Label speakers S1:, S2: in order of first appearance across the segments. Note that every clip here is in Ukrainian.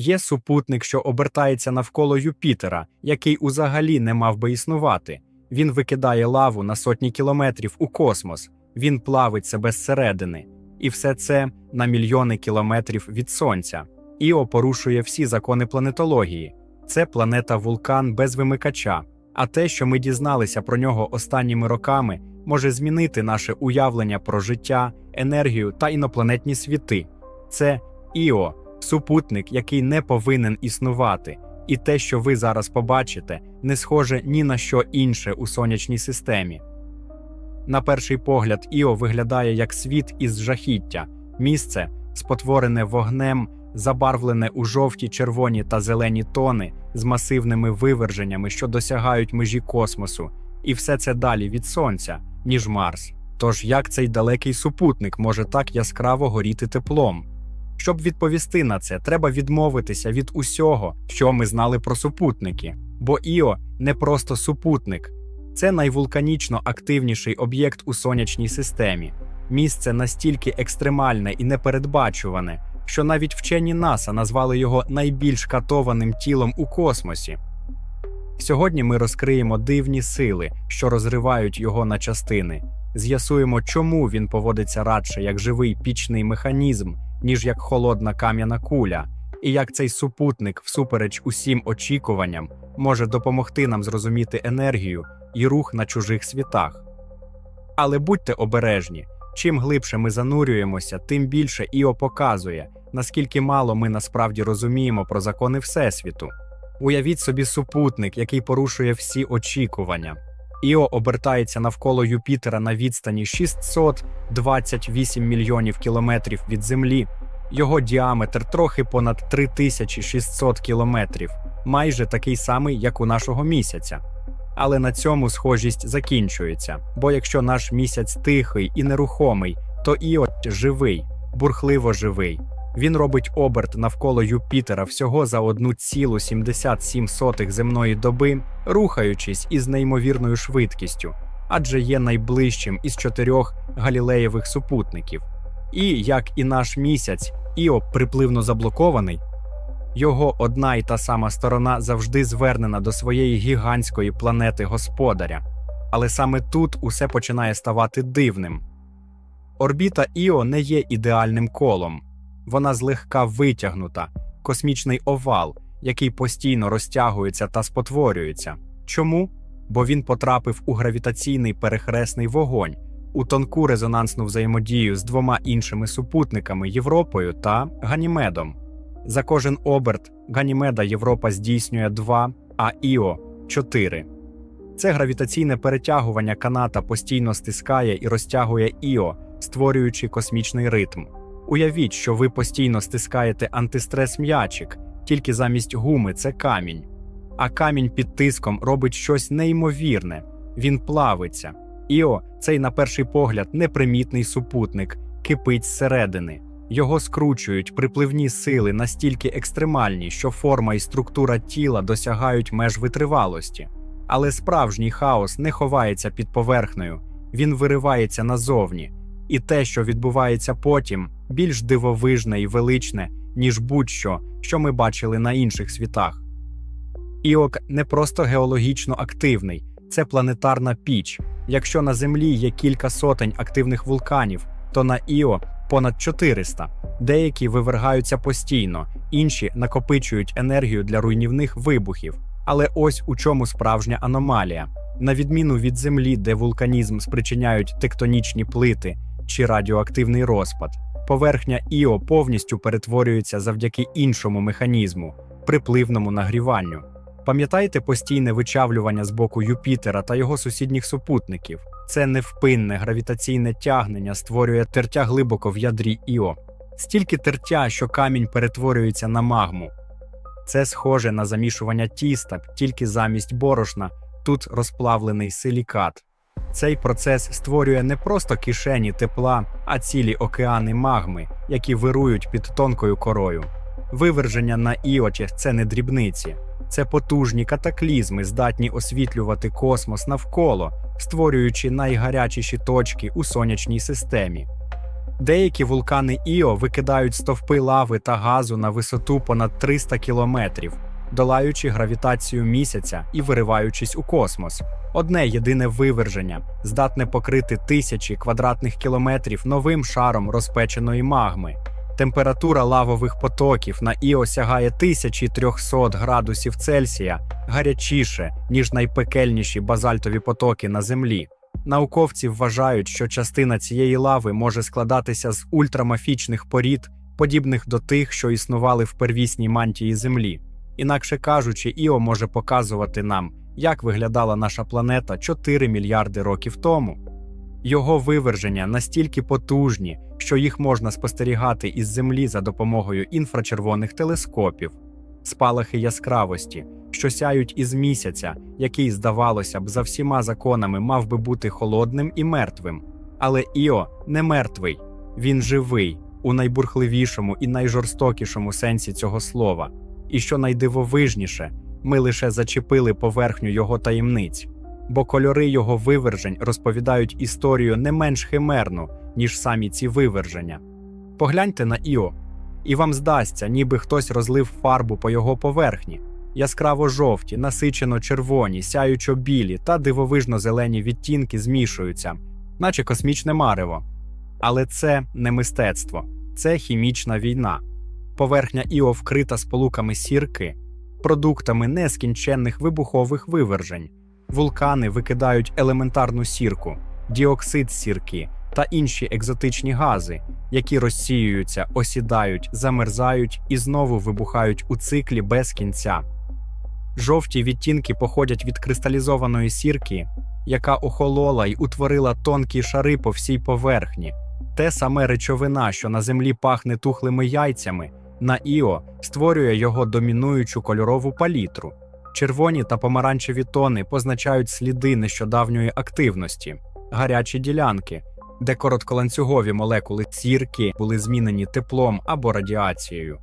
S1: Є супутник, що обертається навколо Юпітера, який узагалі не мав би існувати. Він викидає лаву на сотні кілометрів у космос, він плавить себе зсередини. І все це на мільйони кілометрів від Сонця. Іо порушує всі закони планетології. Це планета вулкан без вимикача. А те, що ми дізналися про нього останніми роками, може змінити наше уявлення про життя, енергію та інопланетні світи. Це Іо, супутник, який не повинен існувати, і те, що ви зараз побачите, не схоже ні на що інше у сонячній системі. На перший погляд, Іо виглядає як світ із жахіття, місце, спотворене вогнем, забарвлене у жовті, червоні та зелені тони з масивними виверженнями, що досягають межі космосу, і все це далі від сонця, ніж Марс. Тож як цей далекий супутник може так яскраво горіти теплом? Щоб відповісти на це, треба відмовитися від усього, що ми знали про супутники. Бо Іо не просто супутник, це найвулканічно активніший об'єкт у сонячній системі. Місце настільки екстремальне і непередбачуване, що навіть вчені НАСА назвали його найбільш катованим тілом у космосі. Сьогодні ми розкриємо дивні сили, що розривають його на частини, з'ясуємо, чому він поводиться радше як живий пічний механізм, ніж як холодна кам'яна куля, і як цей супутник, всупереч усім очікуванням, може допомогти нам зрозуміти енергію і рух на чужих світах. Але будьте обережні, чим глибше ми занурюємося, тим більше Іо показує, наскільки мало ми насправді розуміємо про закони Всесвіту. Уявіть собі супутник, який порушує всі очікування. Іо обертається навколо Юпітера на відстані 628 мільйонів кілометрів від Землі. Його діаметр трохи понад 3600 кілометрів, майже такий самий, як у нашого місяця. Але на цьому схожість закінчується. Бо якщо наш місяць тихий і нерухомий, то Іо живий, бурхливо живий. Він робить оберт навколо Юпітера всього за 1,77 земної доби, рухаючись із неймовірною швидкістю, адже є найближчим із чотирьох галілеєвих супутників. І, як і наш місяць, Іо припливно заблокований, його одна й та сама сторона завжди звернена до своєї гігантської планети господаря. Але саме тут усе починає ставати дивним. Орбіта Іо не є ідеальним колом, вона злегка витягнута, космічний овал, який постійно розтягується та спотворюється. Чому? Бо він потрапив у гравітаційний перехресний вогонь, у тонку резонансну взаємодію з двома іншими супутниками Європою та Ганімедом. За кожен оберт Ганімеда Європа здійснює 2, а Іо 4. Це гравітаційне перетягування каната постійно стискає і розтягує Іо, створюючи космічний ритм. Уявіть, що ви постійно стискаєте антистрес м'ячик, тільки замість гуми це камінь. А камінь під тиском робить щось неймовірне, він плавиться. Іо, цей на перший погляд непримітний супутник, кипить зсередини. Його скручують припливні сили настільки екстремальні, що форма і структура тіла досягають меж витривалості. Але справжній хаос не ховається під поверхнею, він виривається назовні, і те, що відбувається потім, більш дивовижне і величне, ніж будь-що, що ми бачили на інших світах. Іок не просто геологічно активний, це планетарна піч. Якщо на Землі є кілька сотень активних вулканів, то на Іо понад 400. Деякі вивергаються постійно, інші накопичують енергію для руйнівних вибухів. Але ось у чому справжня аномалія. На відміну від Землі, де вулканізм спричиняють тектонічні плити чи радіоактивний розпад, поверхня Іо повністю перетворюється завдяки іншому механізму припливному нагріванню. Пам'ятаєте постійне вичавлювання з боку Юпітера та його сусідніх супутників? Це невпинне гравітаційне тягнення створює тертя глибоко в ядрі Іо. Стільки тертя, що камінь перетворюється на магму. Це схоже на замішування тіста, тільки замість борошна тут розплавлений силікат. Цей процес створює не просто кишені тепла, а цілі океани магми, які вирують під тонкою корою. Виверження на Іочі це не дрібниці, це потужні катаклізми, здатні освітлювати космос навколо, створюючи найгарячіші точки у сонячній системі. Деякі вулкани Іо викидають стовпи лави та газу на висоту понад 300 кілометрів, долаючи гравітацію місяця і вириваючись у космос. Одне єдине виверження здатне покрити тисячі квадратних кілометрів новим шаром розпеченої магми. Температура лавових потоків на Іо сягає 1300 градусів Цельсія, гарячіше, ніж найпекельніші базальтові потоки на Землі. Науковці вважають, що частина цієї лави може складатися з ультрамафічних порід, подібних до тих, що існували в первісній мантії Землі. Інакше кажучи, Іо може показувати нам, як виглядала наша планета 4 мільярди років тому. Його виверження настільки потужні, що їх можна спостерігати із Землі за допомогою інфрачервоних телескопів, спалахи яскравості, що сяють із місяця, який, здавалося б, за всіма законами мав би бути холодним і мертвим. Але Іо не мертвий, він живий у найбурхливішому і найжорстокішому сенсі цього слова. І що найдивовижніше, ми лише зачепили поверхню його таємниць, бо кольори його вивержень розповідають історію не менш химерну, ніж самі ці виверження. Погляньте на Іо, і вам здасться, ніби хтось розлив фарбу по його поверхні. Яскраво жовті, насичено червоні, сяючо білі та дивовижно зелені відтінки змішуються, наче космічне марево. Але це не мистецтво, це хімічна війна. Поверхня Іо вкрита сполуками сірки, продуктами нескінченних вибухових вивержень. Вулкани викидають елементарну сірку, діоксид сірки та інші екзотичні гази, які розсіюються, осідають, замерзають і знову вибухають у циклі без кінця. Жовті відтінки походять від кристалізованої сірки, яка охолола й утворила тонкі шари по всій поверхні. Те саме речовина, що на землі пахне тухлими яйцями, на Іо створює його домінуючу кольорову палітру. Червоні та помаранчеві тони позначають сліди нещодавньої активності, гарячі ділянки, де коротколанцюгові молекули сірки були змінені теплом або радіацією.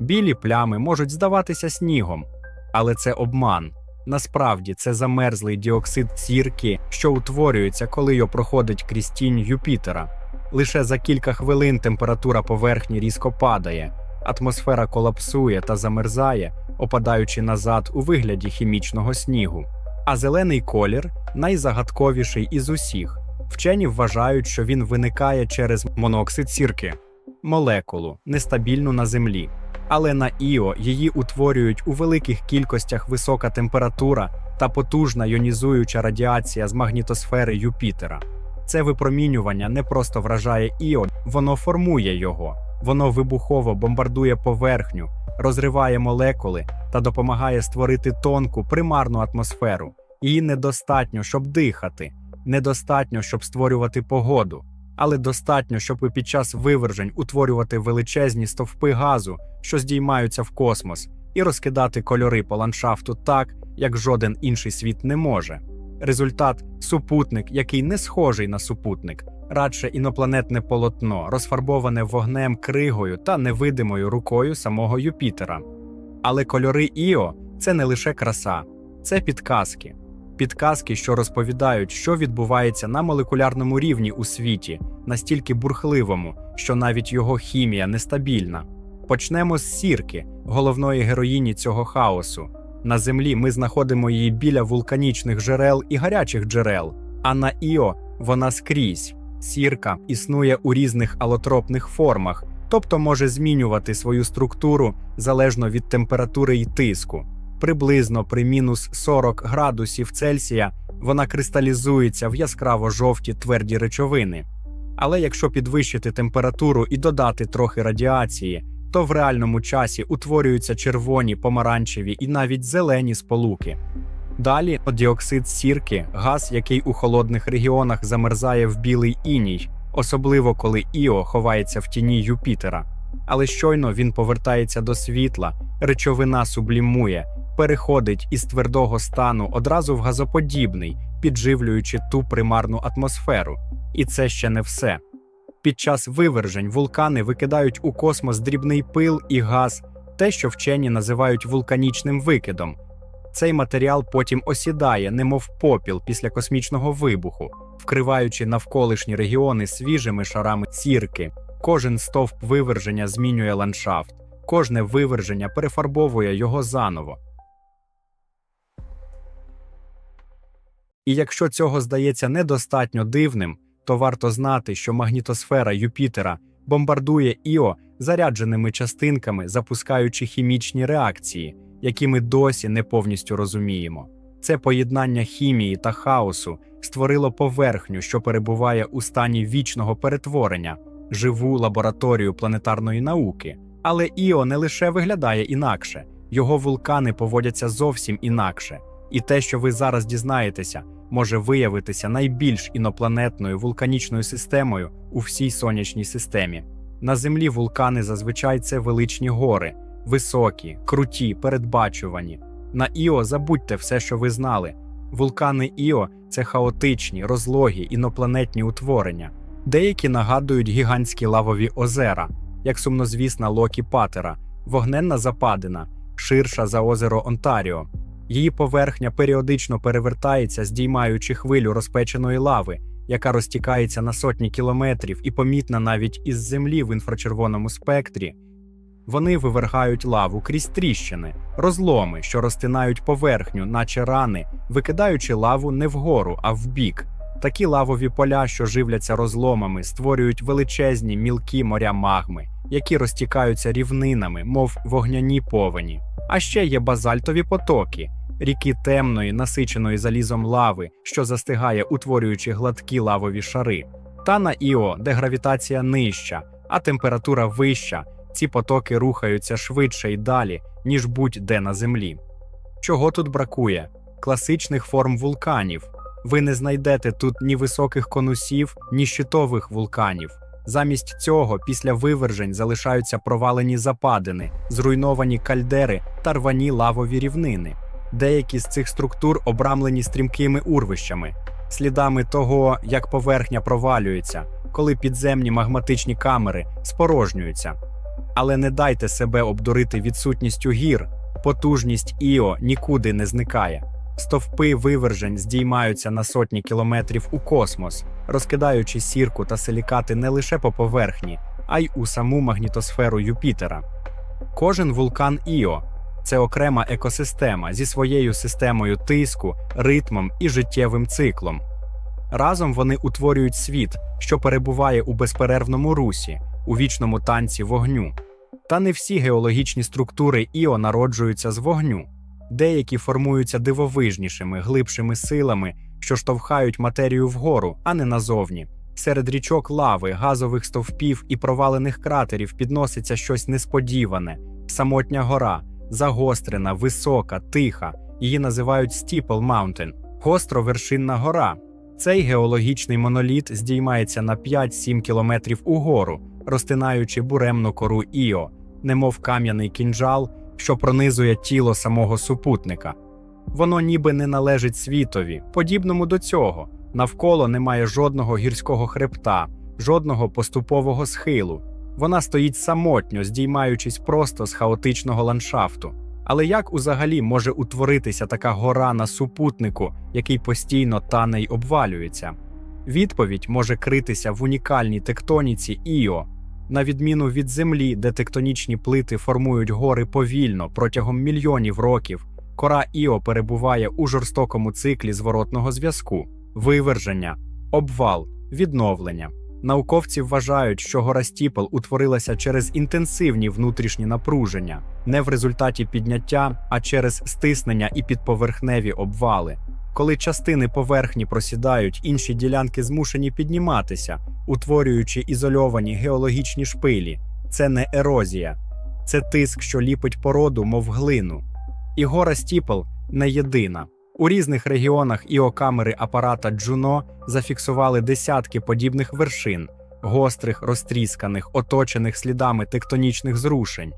S1: Білі плями можуть здаватися снігом, але це обман. Насправді це замерзлий діоксид сірки, що утворюється, коли його проходить крізь тінь Юпітера. Лише за кілька хвилин температура поверхні різко падає, атмосфера колапсує та замерзає, опадаючи назад у вигляді хімічного снігу. А зелений колір найзагадковіший із усіх. Вчені вважають, що він виникає через монооксид сірки, молекулу, нестабільну на землі. Але на Іо її утворюють у великих кількостях висока температура та потужна йонізуюча радіація з магнітосфери Юпітера. Це випромінювання не просто вражає Іо, воно формує його. Воно вибухово бомбардує поверхню, розриває молекули та допомагає створити тонку примарну атмосферу. Її недостатньо, щоб дихати, недостатньо, щоб створювати погоду, але достатньо, щоб і під час вивержень утворювати величезні стовпи газу, що здіймаються в космос, і розкидати кольори по ландшафту так, як жоден інший світ не може. Результат супутник, який не схожий на супутник, радше інопланетне полотно, розфарбоване вогнем, кригою та невидимою рукою самого Юпітера. Але кольори Іо це не лише краса, це підказки. Підказки, що розповідають, що відбувається на молекулярному рівні у світі, настільки бурхливому, що навіть його хімія нестабільна. Почнемо з сірки, головної героїні цього хаосу. На землі ми знаходимо її біля вулканічних джерел і гарячих джерел, а на Іо вона скрізь. Сірка існує у різних алотропних формах, тобто може змінювати свою структуру залежно від температури і тиску. Приблизно при мінус 40 градусів Цельсія вона кристалізується в яскраво жовті тверді речовини. Але якщо підвищити температуру і додати трохи радіації, то в реальному часі утворюються червоні, помаранчеві і навіть зелені сполуки. Далі діоксид сірки, газ, який у холодних регіонах замерзає в білий іній, особливо коли Іо ховається в тіні Юпітера. Але щойно він повертається до світла, речовина сублімує, переходить із твердого стану одразу в газоподібний, підживлюючи ту примарну атмосферу. І це ще не все. Під час вивержень вулкани викидають у космос дрібний пил і газ, те, що вчені називають вулканічним викидом. Цей матеріал потім осідає, немов попіл після космічного вибуху, вкриваючи навколишні регіони свіжими шарами сірки. Кожен стовп виверження змінює ландшафт, кожне виверження перефарбовує його заново. І якщо цього здається недостатньо дивним, то варто знати, що магнітосфера Юпітера бомбардує Іо зарядженими частинками, запускаючи хімічні реакції, які ми досі не повністю розуміємо. Це поєднання хімії та хаосу створило поверхню, що перебуває у стані вічного перетворення, живу лабораторію планетарної науки. Але Іо не лише виглядає інакше, його вулкани поводяться зовсім інакше. І те, що ви зараз дізнаєтеся, може виявитися найбільш інопланетною вулканічною системою у всій сонячній системі. На Землі вулкани зазвичай це величні гори, високі, круті, передбачувані. На Іо забудьте все, що ви знали. Вулкани Іо це хаотичні, розлогі, інопланетні утворення. Деякі нагадують гігантські лавові озера, як сумнозвісна Локі Патера, вогненна западина, ширша за озеро Онтаріо. Її поверхня періодично перевертається, здіймаючи хвилю розпеченої лави, яка розтікається на сотні кілометрів і помітна навіть із землі в інфрачервоному спектрі. Вони вивергають лаву крізь тріщини, розломи, що розтинають поверхню, наче рани, викидаючи лаву не вгору, а вбік. Такі лавові поля, що живляться розломами, створюють величезні мілкі моря магми, які розтікаються рівнинами, мов вогняні повені. А ще є базальтові потоки, ріки темної, насиченої залізом лави, що застигає, утворюючи гладкі лавові шари. Та на Іо, де гравітація нижча, а температура вища, ці потоки рухаються швидше й далі, ніж будь-де на землі. Чого тут бракує? Класичних форм вулканів. Ви не знайдете тут ні високих конусів, ні щитових вулканів. Замість цього після вивержень залишаються провалені западини, зруйновані кальдери та рвані лавові рівнини. Деякі з цих структур обрамлені стрімкими урвищами, слідами того, як поверхня провалюється, коли підземні магматичні камери спорожнюються. Але не дайте себе обдурити відсутністю гір, потужність Іо нікуди не зникає. Стовпи вивержень здіймаються на сотні кілометрів у космос, розкидаючи сірку та силікати не лише по поверхні, а й у саму магнітосферу Юпітера. Кожен вулкан Іо це окрема екосистема зі своєю системою тиску, ритмом і життєвим циклом. Разом вони утворюють світ, що перебуває у безперервному русі, у вічному танці вогню. Та не всі геологічні структури Іо народжуються з вогню. Деякі формуються дивовижнішими, глибшими силами, що штовхають матерію вгору, а не назовні. Серед річок лави, газових стовпів і провалених кратерів підноситься щось несподіване, самотня гора, загострена, висока, тиха. Її називають Steeple Mountain – гостровершинна гора. Цей геологічний моноліт здіймається на 5-7 кілометрів угору, розтинаючи буремну кору Іо, немов кам'яний кінжал, що пронизує тіло самого супутника. Воно ніби не належить світові, подібному до цього. Навколо немає жодного гірського хребта, жодного поступового схилу. Вона стоїть самотньо, здіймаючись просто з хаотичного ландшафту. Але як узагалі може утворитися така гора на супутнику, який постійно тане й обвалюється? Відповідь може критися в унікальній тектоніці Іо, на відміну від Землі, де тектонічні плити формують гори повільно протягом мільйонів років, кора Іо перебуває у жорстокому циклі зворотного зв'язку, виверження, обвал, відновлення. Науковці вважають, що гора Стіпл утворилася через інтенсивні внутрішні напруження, не в результаті підняття, а через стиснення і підповерхневі обвали. Коли частини поверхні просідають, інші ділянки змушені підніматися, утворюючи ізольовані геологічні шпилі. Це не ерозія, це тиск, що ліпить породу, мов глину. І гора Стіпл не єдина. У різних регіонах іокамери апарата Джуно зафіксували десятки подібних вершин, гострих, розтрісканих, оточених слідами тектонічних зрушень.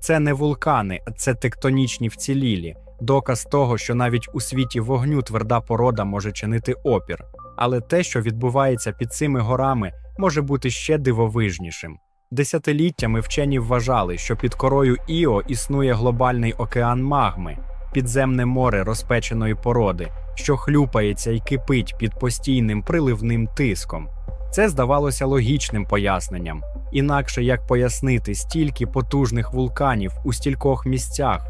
S1: Це не вулкани, це тектонічні вцілілі, доказ того, що навіть у світі вогню тверда порода може чинити опір. Але те, що відбувається під цими горами, може бути ще дивовижнішим. Десятиліттями вчені вважали, що під корою Іо існує глобальний океан магми, підземне море розпеченої породи, що хлюпається і кипить під постійним приливним тиском. Це здавалося логічним поясненням, інакше як пояснити стільки потужних вулканів у стількох місцях.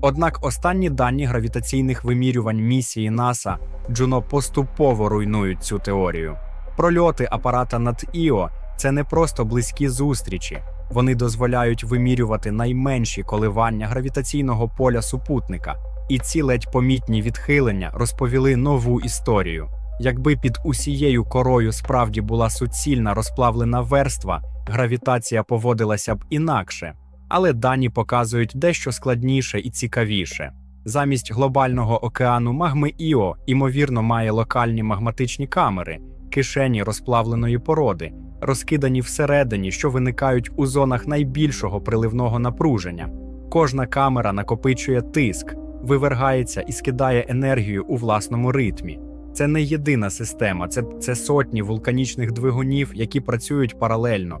S1: Однак останні дані гравітаційних вимірювань місії НАСА Джуно поступово руйнують цю теорію. Прольоти апарата над Іо це не просто близькі зустрічі, вони дозволяють вимірювати найменші коливання гравітаційного поля супутника, і ці ледь помітні відхилення розповіли нову історію. Якби під усією корою справді була суцільна розплавлена верства, гравітація поводилася б інакше. Але дані показують дещо складніше і цікавіше. Замість глобального океану магми Іо, ймовірно, має локальні магматичні камери, кишені розплавленої породи, розкидані всередині, що виникають у зонах найбільшого приливного напруження. Кожна камера накопичує тиск, вивергається і скидає енергію у власному ритмі. Це не єдина система, це, це сотні вулканічних двигунів, які працюють паралельно.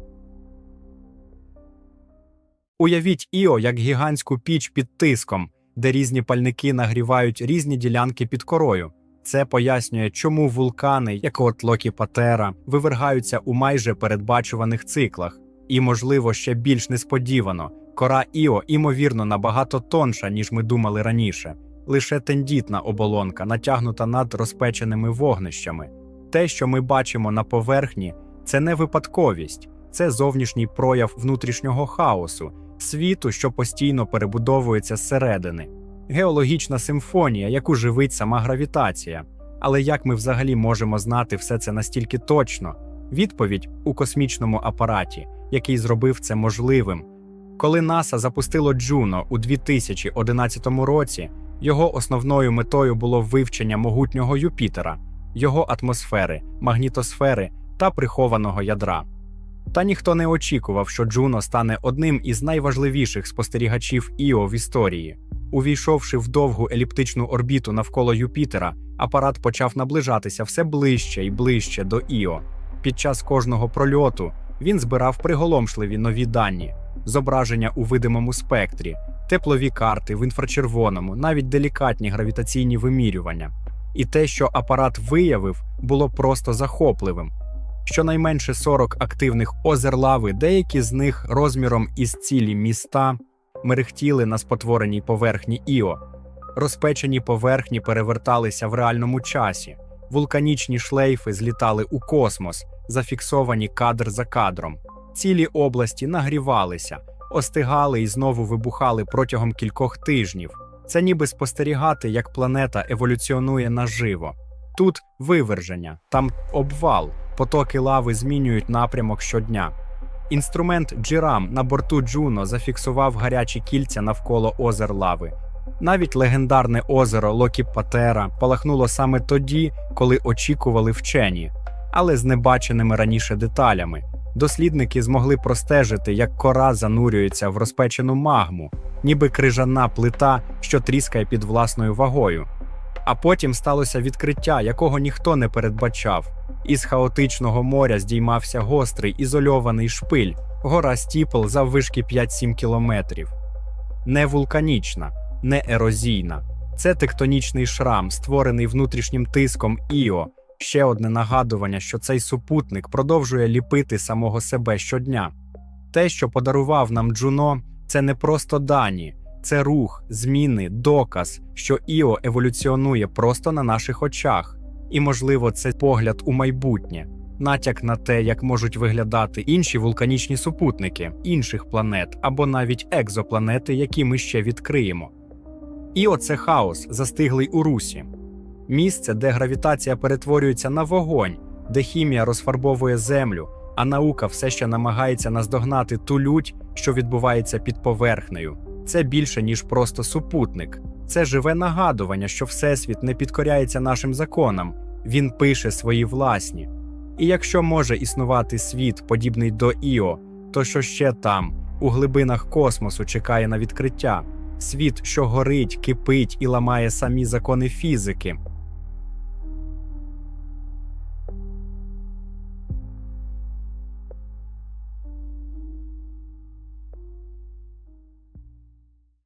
S1: Уявіть Іо як гігантську піч під тиском, де різні пальники нагрівають різні ділянки під корою. Це пояснює, чому вулкани, як от Локі Патера, вивергаються у майже передбачуваних циклах. І, можливо, ще більш несподівано, кора Іо, імовірно, набагато тонша, ніж ми думали раніше. Лише тендітна оболонка, натягнута над розпеченими вогнищами. Те, що ми бачимо на поверхні, це не випадковість, це зовнішній прояв внутрішнього хаосу, світу, що постійно перебудовується зсередини, геологічна симфонія, яку живить сама гравітація. Але як ми взагалі можемо знати все це настільки точно? Відповідь у космічному апараті, який зробив це можливим. Коли НАСА запустило Джуно у 2011 році, його основною метою було вивчення могутнього Юпітера, його атмосфери, магнітосфери та прихованого ядра. Та ніхто не очікував, що Джуно стане одним із найважливіших спостерігачів Іо в історії. Увійшовши в довгу еліптичну орбіту навколо Юпітера, апарат почав наближатися все ближче і ближче до Іо. Під час кожного прольоту він збирав приголомшливі нові дані, зображення у видимому спектрі, теплові карти в інфрачервоному, навіть делікатні гравітаційні вимірювання. І те, що апарат виявив, було просто захопливим. Щонайменше 40 активних озер лави, деякі з них розміром із цілі міста, мерехтіли на спотвореній поверхні Іо. Розпечені поверхні переверталися в реальному часі, вулканічні шлейфи злітали у космос, зафіксовані кадр за кадром. Цілі області нагрівалися, остигали і знову вибухали протягом кількох тижнів. Це ніби спостерігати, як планета еволюціонує наживо. Тут виверження, там обвал, потоки лави змінюють напрямок щодня. Інструмент Джирам на борту Джуно зафіксував гарячі кільця навколо озер лави. Навіть легендарне озеро Локі Патера палахнуло саме тоді, коли очікували вчені, але з небаченими раніше деталями. Дослідники змогли простежити, як кора занурюється в розпечену магму, ніби крижана плита, що тріскає під власною вагою. А потім сталося відкриття, якого ніхто не передбачав. Із хаотичного моря здіймався гострий ізольований шпиль, гора Стіпл заввишки 5-7 кілометрів. Не вулканічна, не ерозійна. Це тектонічний шрам, створений внутрішнім тиском Іо. Ще одне нагадування, що цей супутник продовжує ліпити самого себе щодня. Те, що подарував нам Джуно, це не просто дані, це рух, зміни, доказ, що Іо еволюціонує просто на наших очах. І, можливо, це погляд у майбутнє, натяк на те, як можуть виглядати інші вулканічні супутники інших планет або навіть екзопланети, які ми ще відкриємо. Іо це хаос, застиглий у русі, місце, де гравітація перетворюється на вогонь, де хімія розфарбовує землю, а наука все ще намагається наздогнати ту лють, що відбувається під поверхнею. Це більше, ніж просто супутник. Це живе нагадування, що Всесвіт не підкоряється нашим законам, він пише свої власні. І якщо може існувати світ, подібний до Іо, то що ще там, у глибинах космосу, чекає на відкриття? Світ, що горить, кипить і ламає самі закони фізики.